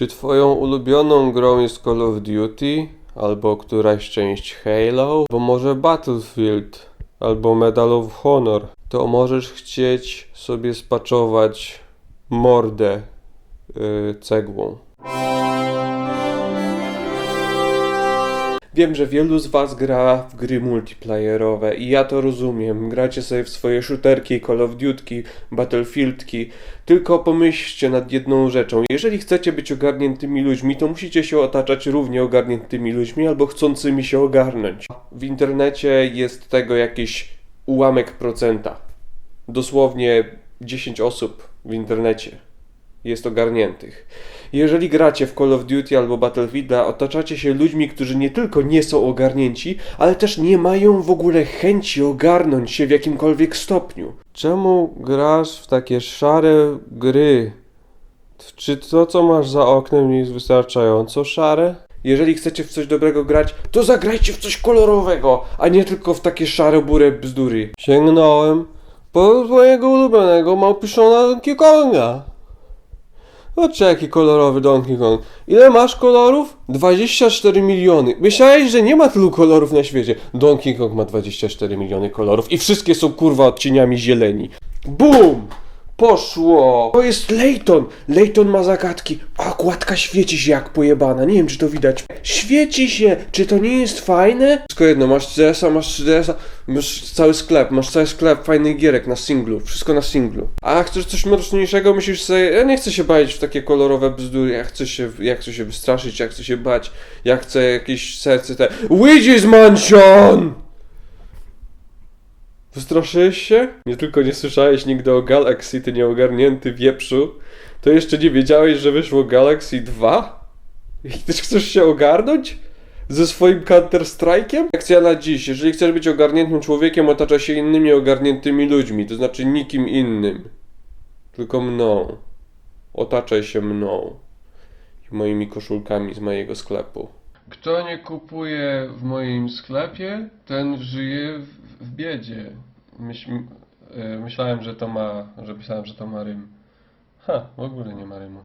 Czy twoją ulubioną grą jest Call of Duty? Albo któraś część Halo? Bo może Battlefield? Albo Medal of Honor? To możesz chcieć sobie spaczować mordę yy, cegłą. Wiem, że wielu z Was gra w gry multiplayerowe i ja to rozumiem. Gracie sobie w swoje shooterki, Call of Duty, Battlefieldki. Tylko pomyślcie nad jedną rzeczą. Jeżeli chcecie być ogarniętymi ludźmi, to musicie się otaczać równie ogarniętymi ludźmi albo chcącymi się ogarnąć. W internecie jest tego jakiś ułamek procenta. Dosłownie 10 osób w internecie jest ogarniętych. Jeżeli gracie w Call of Duty albo Battlefielda, otaczacie się ludźmi, którzy nie tylko nie są ogarnięci, ale też nie mają w ogóle chęci ogarnąć się w jakimkolwiek stopniu. Czemu grasz w takie szare gry? Czy to, co masz za oknem, nie jest wystarczająco szare? Jeżeli chcecie w coś dobrego grać, to zagrajcie w coś kolorowego, a nie tylko w takie szare burę bzdury. Sięgnąłem po mojego ulubionego małpiszona Donkey Konga. Patrzcie jaki kolorowy Donkey Kong. Ile masz kolorów? 24 miliony. Myślałeś, że nie ma tylu kolorów na świecie. Donkey Kong ma 24 miliony kolorów i wszystkie są kurwa odcieniami zieleni. BUM! Poszło! To jest Layton! Layton ma zagadki. A kładka świeci się jak pojebana. Nie wiem, czy to widać. Świeci się! Czy to nie jest fajne? Wszystko jedno, masz CS-a, masz 3DS-a, masz cały sklep, masz cały sklep fajnych gierek na singlu. Wszystko na singlu. A chcesz coś mroczniejszego? Myślisz sobie, ja nie chcę się bawić w takie kolorowe bzdury, ja chcę się, ja chcę się wystraszyć, ja chcę się bać, ja chcę jakieś serce te... Luigi's Mansion! Wystraszyłeś się? Nie tylko nie słyszałeś nigdy o Galaxy, ty nieogarnięty wieprzu, to jeszcze nie wiedziałeś, że wyszło Galaxy 2? I też chcesz się ogarnąć? Ze swoim Counter-Strike'iem? Akcja na dziś. Jeżeli chcesz być ogarniętym człowiekiem, otacza się innymi ogarniętymi ludźmi, to znaczy nikim innym. Tylko mną. Otaczaj się mną. I moimi koszulkami z mojego sklepu. Kto nie kupuje w moim sklepie, ten żyje w, biedzie. E, myślałem, że to ma, że myślałem, że to ma rym. Ha, w ogóle nie ma rymu.